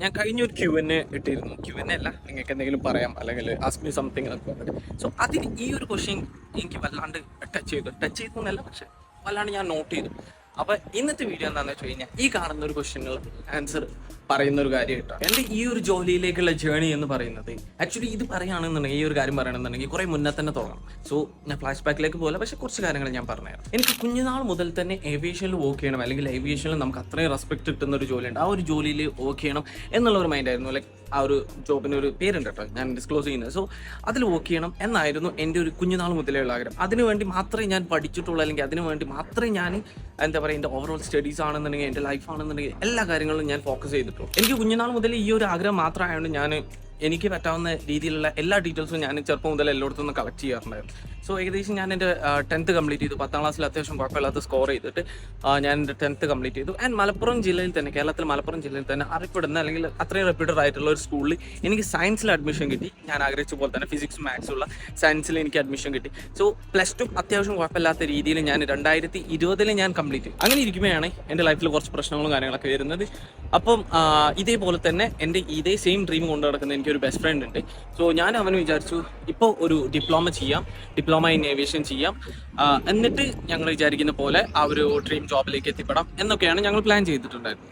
ഞാൻ കഴിഞ്ഞ ഒരു എൻ ഇട്ടിരുന്നു. ക്യു എൻ അല്ല നിങ്ങൾക്ക് എന്തെങ്കിലും പറയാം അല്ലെങ്കിൽ ആസ്മി സംതിങ് എന്നൊക്കെ പറഞ്ഞിട്ട്. സോ അതിന് ഈ ഒരു ക്വസ്റ്റ്യൻ എനിക്ക് വല്ലാണ്ട് ടച്ച് ചെയ്തു. ടച്ച് ചെയ്തു എന്നല്ല പക്ഷെ വല്ലാണ്ട് ഞാൻ നോട്ട് ചെയ്തു. അപ്പൊ ഇന്നത്തെ വീഡിയോ എന്താണെന്ന് വെച്ച് കഴിഞ്ഞാൽ ഈ കാണുന്ന ഒരു ക്വസ്റ്റ്യനുകൾ ആൻസർ പറയുന്ന ഒരു കാര്യം കേട്ടോ. എന്റെ ഈ ഒരു ജോലിയിലേക്കുള്ള ജേണി എന്ന് പറയുന്നത് ആക്ച്വലി ഇത് പറയുകയാണെന്നുണ്ടെങ്കിൽ ഈ ഒരു കാര്യം പറയണമെന്നുണ്ടെങ്കിൽ കുറെ മുന്നേ തന്നെ തുടങ്ങണം. സോ ഞാൻ ഫ്ലാഷ് ബാക്കിലേക്ക് പോലെ പക്ഷെ കുറച്ച് കാര്യങ്ങൾ ഞാൻ പറഞ്ഞുതരാം. എനിക്ക് കുഞ്ഞുനാൾ മുതൽ തന്നെ ഏവിയേഷനിൽ വർക്ക് ചെയ്യണം അല്ലെങ്കിൽ ഏവിയേഷനിൽ നമുക്ക് അത്രയും റെസ്പെക്ട് കിട്ടുന്ന ഒരു ജോലിയുണ്ട്. ആ ഒരു ജോലിയിൽ വർക്ക് ചെയ്യണം എന്നുള്ള ഒരു മൈൻഡ് ആയിരുന്നു. ലൈക്ക് ആ ഒരു ജോബിന് ഒരു പേരുണ്ട് കേട്ടോ ഞാൻ ഡിസ്ക്ലോസ് ചെയ്യുന്നത്. സോ അതിൽ വർക്ക് ചെയ്യണം എന്നായിരുന്നു എന്റെ ഒരു കുഞ്ഞുനാൾ മുതലുള്ള ആഗ്രഹം. അതിനുവേണ്ടി മാത്രമേ ഞാൻ പഠിച്ചിട്ടുള്ളൂ അല്ലെങ്കിൽ അതിനുവേണ്ടി മാത്രമേ ഞാൻ എന്താ പറയുക എന്റെ ഓവറോൾ സ്റ്റഡീസ് ആണെന്നുണ്ടെങ്കിൽ എന്റെ ലൈഫ് ആണെന്നുണ്ടെങ്കിൽ എല്ലാ കാര്യങ്ങളും ഞാൻ ഫോക്കസ് ചെയ്തിട്ടുള്ളൂ എനിക്ക് കുഞ്ഞുനാൾ മുതൽ ഈ ഒരു ആഗ്രഹം മാത്രമായതുകൊണ്ട് ഞാൻ എനിക്ക് പറ്റാവുന്ന രീതിയിലുള്ള എല്ലാ ഡീറ്റെയിൽസും ഞാൻ ചെറുപ്പം മുതൽ എല്ലായിടത്തും കളക്ട് ചെയ്യാറുണ്ടായിരുന്നു. സോ ഏകദേശം ഞാൻ എന്റെ ടെൻത്ത് കംപ്ലീറ്റ് ചെയ്തു. പത്താം ക്ലാസ്സിൽ അത്യാവശ്യം കുഴപ്പമില്ലാത്ത സ്കോർ ചെയ്തിട്ട് ഞാൻ എന്റെ ടെൻത്ത് കംപ്ലീറ്റ് ചെയ്തു. ആൻഡ് മലപ്പുറം ജില്ലയിൽ തന്നെ കേരളത്തിൽ മലപ്പുറം ജില്ലയിൽ തന്നെ അറിയപ്പെടുന്ന അല്ലെങ്കിൽ അത്രയും റെപ്യൂട്ടഡ് ആയിട്ടുള്ള ഒരു സ്കൂളിൽ എനിക്ക് സയൻസിൽ അഡ്മിഷൻ കിട്ടി. ഞാൻ ആഗ്രഹിച്ച പോലെ തന്നെ ഫിസിക്സ് മാത്സ് ഉള്ള സയൻസിൽ എനിക്ക് അഡ്മിഷൻ കിട്ടി. സോ പ്ലസ് ടു അത്യാവശ്യം കുഴപ്പമില്ലാത്ത രീതിയിൽ ഞാൻ രണ്ടായിരത്തി ഇരുപതിൽ ഞാൻ കംപ്ലീറ്റ് ചെയ്തു. അങ്ങനെ ഇരിക്കുമ്പോഴാണ് എന്റെ ലൈഫിൽ കുറച്ച് പ്രശ്നങ്ങളും കാര്യങ്ങളൊക്കെ വരുന്നത്. അപ്പം ഇതേപോലെ തന്നെ എന്റെ ഇതേ സെയിം ഡ്രീം കൊണ്ടു നടക്കുന്ന എനിക്കൊരു ബെസ്റ്റ് ഫ്രണ്ട് ഉണ്ട്. സോ ഞാൻ അവന് വിചാരിച്ചു ഇപ്പോൾ ഒരു ഡിപ്ലോമ ചെയ്യാം ഡിപ്ലോമ ഇൻ ഏവിയേഷൻ ചെയ്യാം. എന്നിട്ട് ഞങ്ങൾ വിചാരിക്കുന്ന പോലെ ആ ഒരു ഡ്രീം ജോബിലേക്ക് എത്തിപ്പെടാം എന്നൊക്കെയാണ് ഞങ്ങൾ പ്ലാൻ ചെയ്തിട്ടുണ്ടായിരുന്നത്.